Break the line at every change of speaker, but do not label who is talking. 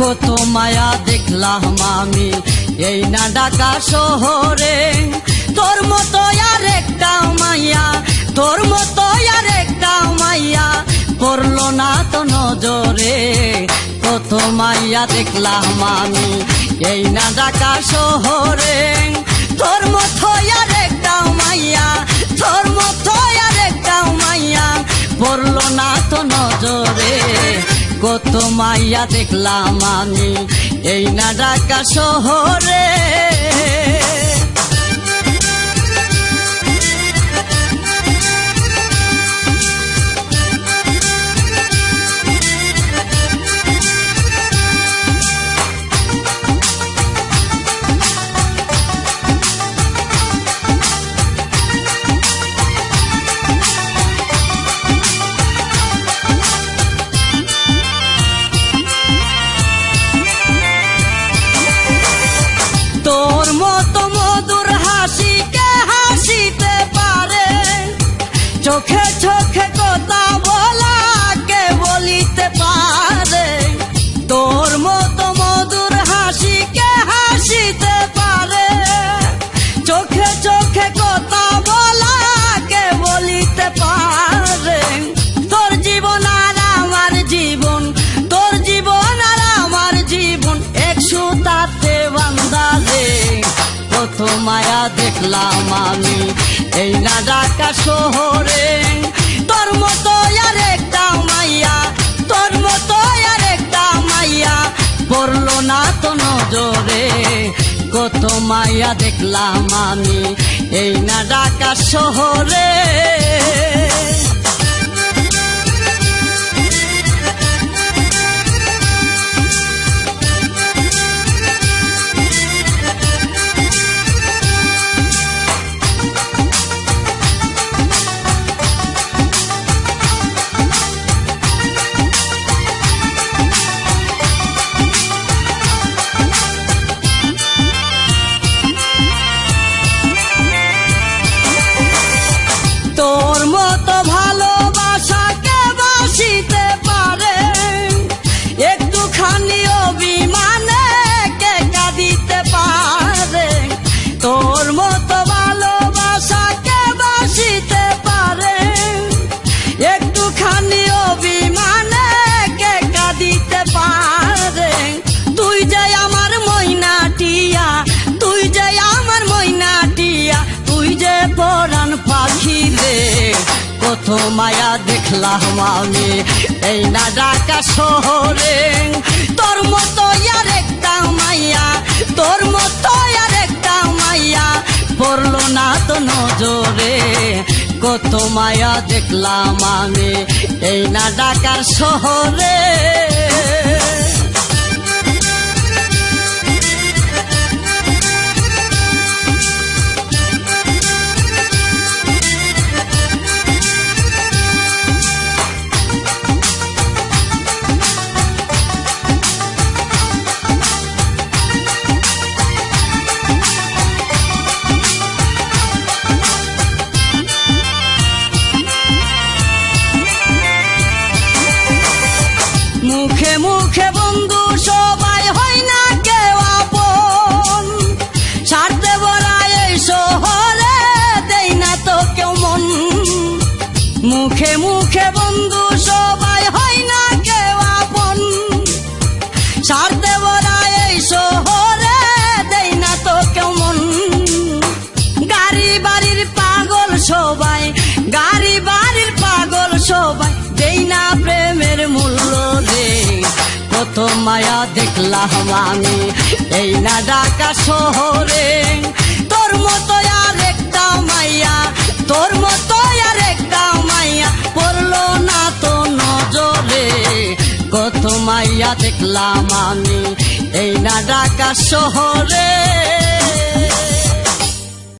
মায়া দেখলাম আমি। এই না ঢাকা শহরে তোর মতো আর একটা মাইয়া, তোর মতো আর একটা মাইয়া পড়ল না তো নজরে। কত মাইয়া দেখলাম আমি। এই না ঢাকা শহরে মাইয়া দেখলাম আমি। এই না ঢাকা শহরে দেখলাম আমি। এই না ঢাকা শহরে তোর মতো আর একটা মাইয়া, তোর মতো আর একটা মাইয়া পড়ল না তো নজরে। কত মাইয়া দেখলাম আমি এই না ঢাকা শহরে। কত মায়া দেখলাম আমি। এই না ঢাকা শহরে, তোর মতো আর একটা মাইয়া, তোর মতো আর একটা মাইয়া পড়ল না তো নজরে। কত মায়া দেখলাম আমি এই না ঢাকার শহরে। মুখে বন্ধু মায়া দেখলাম আমি এই না ঢাকা শহরে, তোর মতো আর একটা মাইয়া, তোর মতো আর একটা মাইয়া পড়ল না তো নজরে। কত মাইয়া দেখলাম আমি, এই না ঢাকা শহরে।